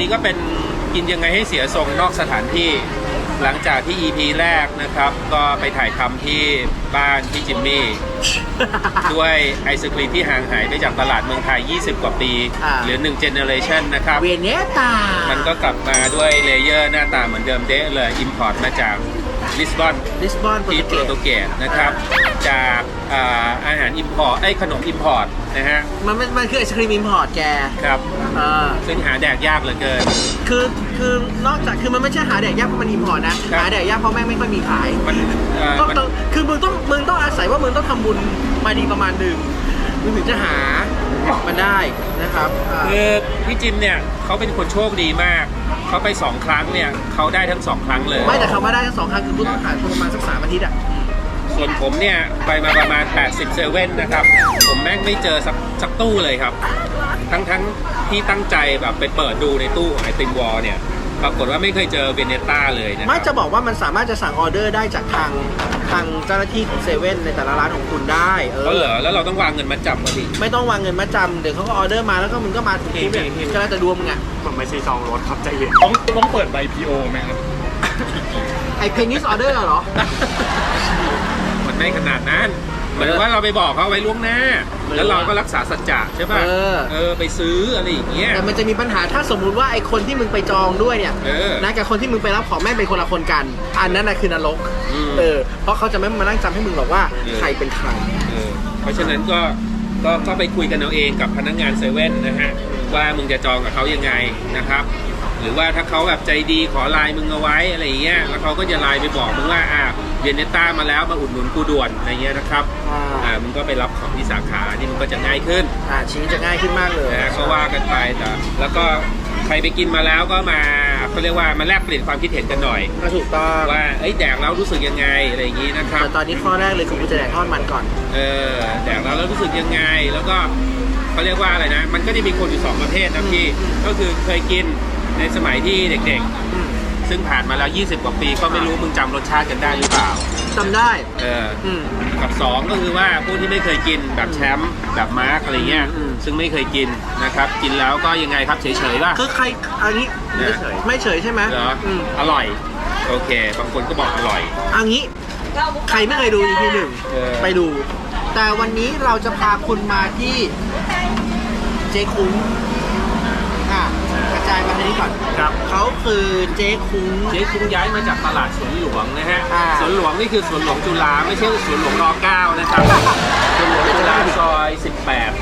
นี้ก็เป็นกินยังไงให้เสียทรงนอกสถานที่หลังจากที่ EP แรกนะครับ ก็ไปถ่ายทำที่บ้านพี่จิมมี่ ด้วยไอศครีมที่ห่างหายไปจากตลาดเมืองไทย 20 กว่าปี อ่า หรือ1 generation นะครับ เวเนตา มันก็กลับมาด้วยเลเยอร์หน้าตาเหมือนเดิมเดะเลยอิมพอร์ตมาจาก ลิสบอนลิสบอนโปรที่ตุโปเกรสตุเกสนะครับจากอ่าอาหารอิมพอร์ตไอ้ยขนมอิมพอร์ตนะฮะมันมันมันคือไอศครีมอิมพอร์ตแกครับอ่าซึ่งหาแดกยากเหลือเกิน คือคือนอกจากคือมันไม่ใช่หาแดกยากเพราะมันอิมพอร์ตนะ ครับ หาแดกยากเพราะแม่งไม่ค่อยมีขาย มันเอ่อก็มัน ต้องคือมึงต้องมึงต้องอาศัยว่ามึงต้องทำบุญมาดีประมาณหนึ่งมึงถึงจะหามันได้นะครับอ่า คือพี่จิมเนี่ยเขาเป็นคนโชคดีมาก เขาไปสองครั้งเนี่ยเขาได้ทั้งสองครั้งเลย ไม่แต่คำว่าได้ทั้งสองครั้งคือกูต้องผ่านประมาณสักสามอาทิตย์อะส่วนผมเนี่ยไปมาประมาณ 80เซเว่นนะครับ ผมแม่งไม่เจอสักสักตู้เลยครับ ทั้งทั้งที่ตั้งใจแบบไปเปิดดูในตู้ของไอติมวอลเนี่ย ปรากฏว่าไม่เคยเจอเวเนต้าเลยนะคไม่รับจะบอกว่ามันสามารถจะสั่งออเดอร์ได้จากทางทางเจ้าหน้าที่ของเซเว่นในแต่ละร้านของคุณได้เอเขาเหรออแล้วเราต้องวางเงินมาจับมาดิ ไม่ต้องวางเงินมาจำเดี๋ยวเขาก็ออเดอร์มาแล้วก็มึงก็มาถึงที่เนี่ยเฮ้ยเฮ้ยเฮ้ยก็แล้วแต่ดวงมึงอะผมไม่ใช่ซองรถครับใจเย็นต้องต้องเปิดใบ PO ไหมครับ ไอเพนิสออเดอร์เหรอ มันไม่ขนาดนั้นเห มือนว่าเราไปบอกเขาไว้ล่วงหน้า แล้วเราก็รักษาสัจจะใช่ป่ะเออ เออไปซื้ออะไรอย่างเงี้ย แต่มันจะมีปัญหาถ้าสมมุติว่าไอคนที่มึงไปจองด้วยเนี่ยเออนะกับคนที่มึงไปรับของแม่งเป็นคนละคนกัน อันนั้นน่ะคือนรกอืม เออเพราะเขาจะไม่มานั่งจำให้มึงหรอกว่าเออใครเป็นใคร เออเพราะฉะนั้นก็ก็ก็ไปคุยกันเอาเองกับพนักงานเซเว่นนะฮะว่ามึงจะจองกับเขายังไงนะครับ หรือว่าถ้าเขาแบบใจดีขอไลน์มึงเอาไว้อะไรอย่างเงี้ยแล้วเขาก็จะไลน์ไปบอกมึงว่าอ่าเวียนเนต้ามาแล้วมาอุดหนุนกูด่วนอะไรเงี้ยนะครับอ่า อ่ามึงก็ไปรับของที่สาขานี่มันก็จะง่ายขึ้น อ่าชีวิตจะง่ายขึ้นมากเลยนะก็ว่ากันไปแต่แล้วก็ใครไปกินมาแล้วก็มาเขาเรียกว่ามาแลกเปลี่ยนความคิดเห็นกันหน่อย ก็ถูกต้องว่าเอ้ยแดกแล้วรู้สึกยังไงอะไรอย่างงี้นะครับแต่ตอนนี้ข้อแรกเลยคือกูจะแดกทอดมันก่อน เออแดกแล้วแล้วรู้สึกยังไง แล้วก็เขาเรียกว่าอะไรนะ มันก็จะมีคนอยู่สองประเภทนะพี่ก็คือเคยกิน ในสมัยที่เด็กอืมๆซึ่งผ่านมาแล้ว 20 กว่าปี ก็ไม่รู้มึงจำรสชาติกันได้หรือเปล่า จำได้ เอออืม กับสองก็คือว่าผู้ที่ไม่เคยกินแบบแชมป์แบบมาร์กอะไรเงี้ย อืม ซึ่งไม่เคยกินนะครับ กินแล้วก็ยังไงครับเฉยๆป่ะ คือใครอันนี้นะไม่เฉยไม่เฉยใช่ไหมเหรออืมอร่อย โอเค บางคนก็บอกอร่อย อันนี้ใครไม่เคยดู EP หนึ่งเออ ไปดู แต่วันนี้เราจะพาคุณมาที่เจ๊คุ้งอะกระ จายมาทางนี้ก่อนครับ เขาคือเจ๊คุ้ง เจ๊คุ้งย้ายมาจากตลาดสวนหลวงนะฮะ อ่า สวนหลวงนี่คือสวนหลวงจุฬาไม่ใช่สวนหลวงรอเก้านะครับ สวนหลวงจุฬาซอย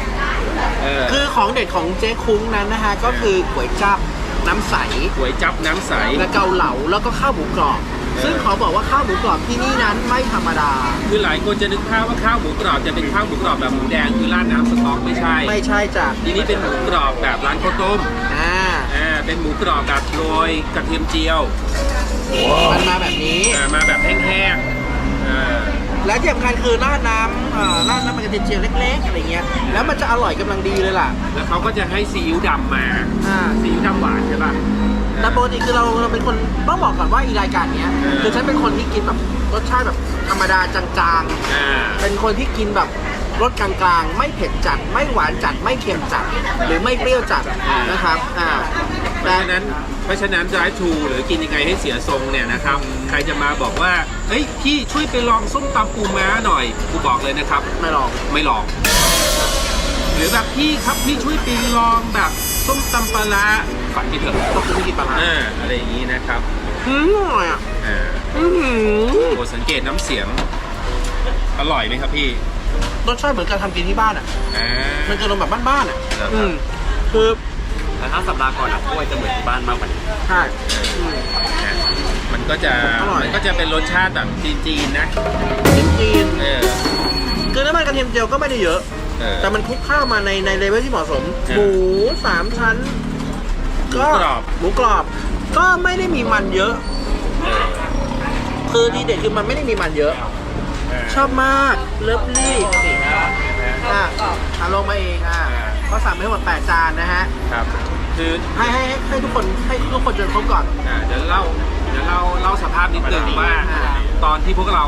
18เออคือของเด็ดของเจ๊คุ้งนั้นนะฮะก็คือก๋วยจับน้ำใส ก๋วยจับน้ำใส และเกาเหลาแล้วก็ข้าวหมูกรอบอ ซึ่งขอบอกว่าข้าวหมูกรอบที่นี่นั้นไม่ธรรมดา คือหลายคนจะนึกภาพว่าข้าวหมูกรอบจะเป็นข้าวหมูกรอบแบบหมูแดงคือราดน้ำสต๊อกไม่ใช่ ไม่ใช่จ้ะทีนี้เป็นหมูกรอบแบบร้านข้าวต้มอ่าอ่าเป็นหมูกรอบแบบโรยกระเทียมเจียวมันมาแบบนี้อ่ามาแบบแห้งๆอ่าและที่สำคัญคือราดน้ำเอ่อราดน้ำมันกระเทียมเจียวเล็กๆอะไรเงี้ย แล้วมันจะอร่อยกำลังดีเลยล่ะ แล้วเขาก็จะให้ซีอิ๊วดำมาอ่าซีอิ๊วดำหวานใช่ป่ะ แต่ปกติคือเราเราเป็นคนต้องบอกก่อนว่าอีรายการเนี้ยเออคือฉันเป็นคนที่กินแบบรสชาติแบบธรรมดาจางอ่า ๆ เป็นคนที่กินแบบรสกลางๆ ไม่เผ็ดจัด ไม่หวานจัด ไม่เค็มจัด หรือไม่เปรี้ยวจัดนะครับอ่าเพแต่ราะฉะนั้นเพราะฉะนั้น drive to หรือกินยังไงให้เสียทรงเนี่ยนะครับ ใครจะมาบอกว่า เฮ้ย พี่ช่วยไปลองส้มตำปูม้าหน่อย กูบอกเลยนะครับ ไม่ลอง ไม่ลอง หรือแบบพี่ครับพี่ช่วยไปลองแบบส้มตำปลาร้า ฝันไปเถอะก็คือไม่กินปลาร้าอ่าอะไรอย่างนี้นะครับอืมอร่อยอะอ่าอือหือโปรดสังเกตน้ำเสียง อร่อยไหมครับพี่รสชาติเหมือนการทำกินที่บ้านอะ อ่า มันจะลงแบบบ้านๆอะเหรอครับ อืมคือแต่ถ้าสัปดาห์ก่อนอะกล้วยจะเหมือนที่บ้านมากกว่านี้ ใช่ อืมอ่ามันก็จะอร่อย มันก็จะเป็นรสชาติแบบจีนๆนะจีนเออๆคือน้ำมันกระเทียมเจียวก็ไม่ได้เยอะ เออ แต่มันคลุกข้าวมาในในเลเวลที่เหมาะสม เออ หมูสามชั้น ก็หมูกรอบ หมูกรอบ ก็ไม่ได้มีมันเยอะเออคือดีเด็ดคือมันไม่ได้มีมันเยอะ ชอบมาก เลิฟลี่อะอะลงมาเองอะก็สั่งไปทั้งหมด8จานนะฮะ ครับ คือให้ให้ให้ให้ทุกคนให้ทุกคนจนครบก่อน อ่าเดี๋ยวเล่าเดี๋ยวเล่าเล่าสภาพนิดนึงว่าอ่าตอนที่พวกเรา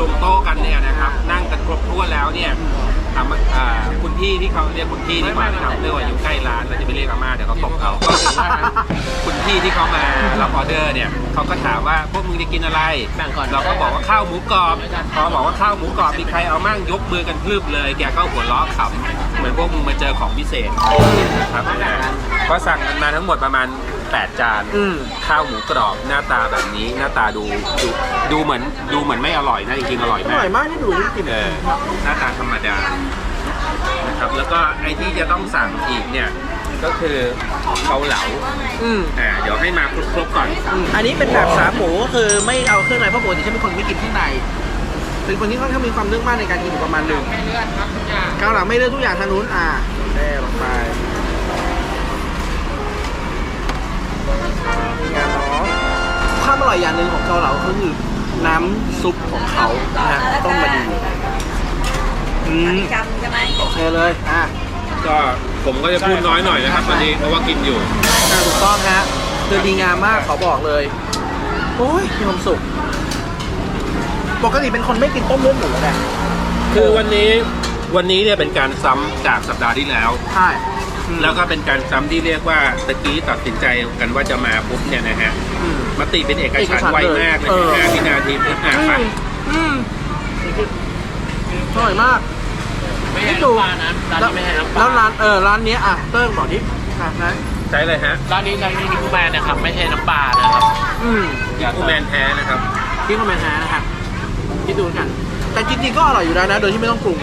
ลงโต๊ะกันเนี่ยนะครับ นั่งกันครบถ้วนแล้วเนี่ยอา ม่าอ่าคุณพี่ที่เขาเรียกคุณพี่ดีกว่านะครับเรียกว่าอยู่ใกล้ร้านเราจะไปเรียกอาม่าเดี๋ยวเขาตบเราก็คือว่าคุณพี่ที่เขามารับออเดอร์เนี่ยเขาก็ถามว่าพวกมึงจะกินอะไรแบ่งก่อนเราก็บอกว่าข้าวหมูกรอบพอบอกว่าข้าวหมูกรอบมีใครเอามั่งยกมือกันพลึบเลยแกก็หัวเราะขำเหมือนพวกมึงมาเจอของพิเศษนะครับก็สั่งกันมาทั้งหมดประมาณ8จานอืมข้าวหมูกรอบหน้าตาแบบนี้หน้าตาดูดูดูเหมือนดูเหมือนไม่อร่อยนะจริงๆอร่อยอมากร่อยมากที่ดูนี่กินเออหน้าตาธรรมดา นะครับ แล้วก็ไอ้ที่จะต้องสั่งอีกเนี่ย ก็คือเกาเหลาอืมอ่าเดี๋ยวให้มาครบๆก่อนอืมอันนี้เป็นแบบสามหมูก็คือไม่เอาเครื่องในเพราะปกติฉันเป็นคนไม่กินเครื่องในเป็นคนที่ค่อนข้างมีความเรื่องมากในการกินอยู่ประมาณหนึ่งเกาหลังไม่เลือกทุกอย่างทางนู้นอ่าแน่ลงไปงานเนาะความอร่อยอย่างหนึ่งของเกาเหลาก็คือน้ำซุปของเขานะฮะต้องมาดีอืม จำใช่ ไหมโอเคเลย อะก็ผมก็จะพูดน้อยหน่อยนะครับตอนนี้เพราะว่ากินอยู่ อะถูกต้องฮะคือดีงามมากขอบอกเลย โอ้ยมีความสุข ปกติเป็นคนไม่กินต้มเลือดหมูเลยคือวันนี้วันนี้เนี่ยเป็นการซ้ำจากสัปดาห์ที่แล้ว ใช่แล้วก็เป็นการซ้ำที่เรียกว่าตะกี้ตัดสินใจกันว่าจะมาปุ๊บเนี่ยนะฮะอืม มติเป็นเอกฉันท์ไวมากเลยเออห้าวินาทีปุ๊บอะไปอืมอร่อยมาก ไม่ใช่น้ำปลานะร้านนี้ไม่ใช่น้ำปลาแล้วร้านเออร้านเนี้ยอะเติ้งบอกดิอะนะใช่เลยฮะร้านนี้ร้านนี้นิคูแมนนะครับไม่ใช่น้ำปลานะครับอืมยาคูแมนแท้นะครับที่คอมเมนต์ฮะนะครับคิดดูกัน แต่จริงๆก็อร่อยอยู่แล้วนะ โดยที่ไม่ต้องปรุง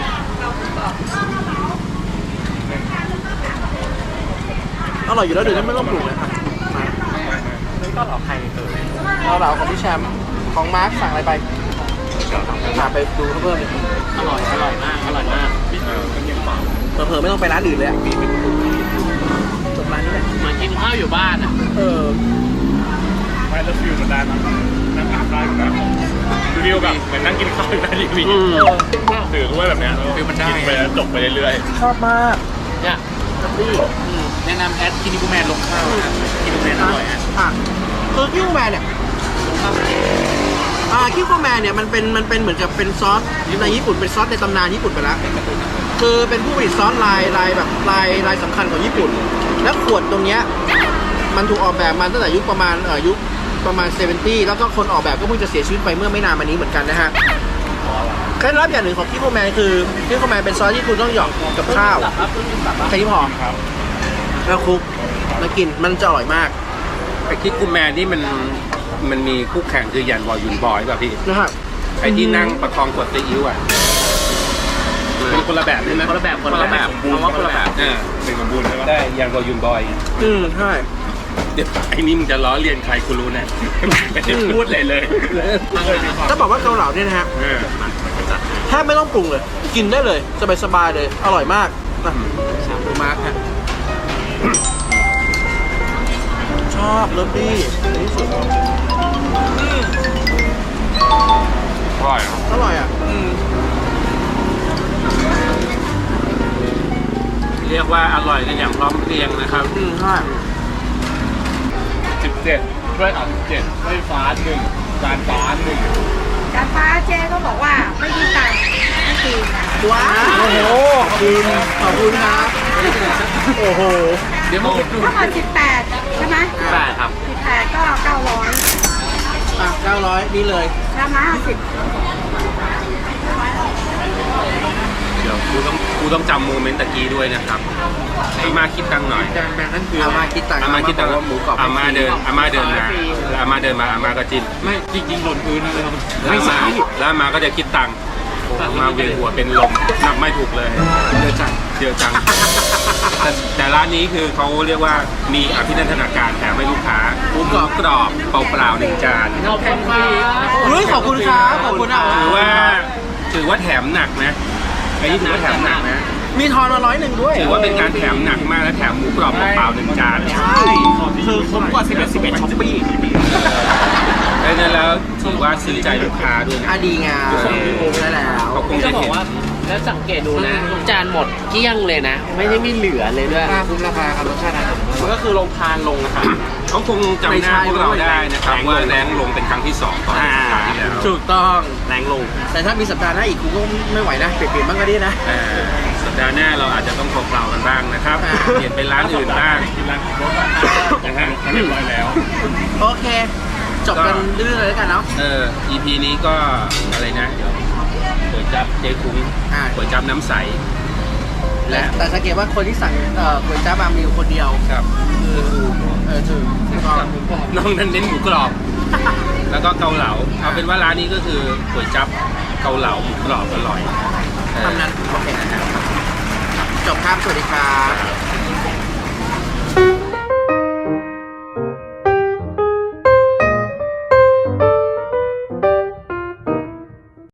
อร่อยอยู่แล้วโดยที่ไม่ต้องปรุงนะครับมาก็หลอกใครเออเราเหลาของพี่แชมป์ของมาร์คสั่งอะไรไปหาไปดูเขาเพิ่มเลยอร่อยอร่อยมากอร่อยมาก เผลอๆไม่ต้องไปร้านอื่นเลยอะจบร้านนี้แหละเหมือนกินข้าวอยู่บ้านอะเออไม่แล้วฟิลมันได้มั้ยนั่งกินข้าวอยู่นะฟิลแบบเหมือนนั่งกินข้าวอยู่หน้าทีวีอืมถือถ้วยแบบเนี้ยฟิลมันได้ กินไปแล้วจบไปเรื่อยชอบมากเนี่ยนี่แนะนำแอดกินนิคูแมนลงข้าวนะกินนิคูแมนอร่อยอะอะคือคิวแมนเนี่ย อ่าคิวแมนเนี่ยมันเป็นมันเป็นเหมือนกับเป็นซอสในญี่ปุ่นเป็นซอสในตำนานญี่ปุ่นไปแล้วคือเป็นผู้ผลิตซอสลายลายแบบลายลายสำคัญของญี่ปุ่น แล้วขวดตรงเนี้ยมันถูกออกแบบมาตั้งแต่ยุคประมาณเอ่อยุคประมาณ 70 แล้วก็คนออกแบบก็เพิ่งจะเสียชีวิตไปเมื่อไม่นานมานี้เหมือนกันนะฮะเคล็ดลับอย่างหนึ่งของคิโคแมนคือคิโคแมนเป็นซอสที่คุณต้องหยอกกับข้าวแค่นี้พอแล้วคลุกแล้วกินมันจะอร่อยมากไอ้คิดกูแมนนี่มัน มันมีคู่แข่งคือยันบอยยุนบอยป่ะพี่นะครับ ไอ้ที่นั่งประคองขวดซีอิ๊วอะมันคนละแบบเลยนะคนละแบบคนละแบบเพราะว่าคนละแบบอ่าๆเป็นสมบูรณ์ใช่ปะได้ยันบอยยุนบอย อืมใช่เดี๋ยวไอ้นี่มึงจะล้อเลียนใครกูรู้นะไม่ได้พูดเลยเลยถ้าบอกว่าเกาเหลาเนี่ยนะฮะเออแทบไม่ต้องปรุงเลย กินได้เลยสบายๆเลย อร่อยมากนะชาบูมาร์คฮะชอบเลิฟดี้ในที่สุด อืมอร่อยครับอร่อยอะอืมเรียกว่าอร่อยกันอย่างพร้อมเพรียงนะครับ อืมใช่สิบเจ็ดถ้วยอะสิบเจ็ดถ้วยฟ้าหนึ่งจานฟ้าหนึ่งการฟ้าเจ๊ก็บอกว่าไม่มีตังค์ไม่คืนว้าว โอ้โหขอบคุณขอบคุณครับ โอ้โห เดี๋ยวมาอุดหนุนเมื่อก่อนสิบแปดใช่ไหมแปดครับสิบแปดก็เก้าร้ อยอะเก้าร้อยนี่เลยรามาห้าสิบเดี๋ยวกูต้องกูต้องจำโมเมนต์ตะกี้ด้วยนะครับอามาคิดตังค์หน่อย จานแบงนั้นคืออามาคิดตังค์อามาคิดตังค์ว่าหมูกรอบอามาเดินอามาเดินมาอามาเดินมาอามาก็จิ้มไม่จริงๆหล่นพื้นเลยครับแล้วอามาแล้วอามาก็จะคิดตังค์อามาเวียนหัวเป็นลมนับไม่ถูกเลยเดี๋ยวจังเดียวจังแต่แต่ร้านนี้คือเขาเรียกว่ามีอภินันทนาการแถมให้ลูกค้าหมู กรอบกรอบเปล่าๆหนึ่งจานขอบคุณครับเฮ้ยขอบคุณครับขอบคุณอะถือว่าถือว่าแถมหนักนะไอ้นี่ถือว่าแถมหนักนะ มีทอนมาร้อยหนึ่งด้วยถือว่าเป็นการแถมหนักมากและแถมหมูกรอบเปล่าๆหนึ่งจานใช่คือคุ้มกว่า11 11ช้อปปี้ดังนั้นแล้วถือว่าซื้อใจลูกค้าด้วยนะอะดีงามใช่แล้วเขาคงจะจะบอกเห็นว่า แล้วสังเกตดูนะทุกจานหมดเกลี้ยงเลยนะ ไม่ได้ไม่เหลือเลยด้วยราคาคุ้มราคาครับรสชาติอาหารมันก็คือลงทานลงนะครับ เขาคงจำหน้าพวกเราได้นะครับว่าแรงลงเป็นครั้งที่สองตอนสัปดาห์ที่แล้วถูกต้องแรงลง แต่ถ้ามีสัปดาห์หน้าอีกกูก็ไม่ไหวนะเปลี่ยนๆบ้างก็ดีนะเอ่อสัปดาห์หน้าเราอาจจะต้องเปล่าๆกันบ้างนะครับอ่าเปลี่ยนเป็นร้านอื่นบ้างกินร้านของรถนะฮะเรียบร้อยแล้วโอเคจบกันเรื่อยๆเลยแล้วกันเนาะเออ EP นี้ก็อะไรนะเดี๋ยว ก๋วยจับเจ๊คุ้งอ่า ก๋วยจับน้ำใสและแต่สังเกตว่าคนที่สั่งเอ่อก๋วยจั๊บมามีอยู่คนเดียวครับคือเออถูกก็น้องนั้นเน้นหมูกรอบ แล้วก็เกาเหลาเอาเป็นว่าร้านนี้ก็คือก๋วยจับเกาเหลาหมูกรอบอร่อยเออ ทำนั้นโอเคจบครับสวัสดีครับ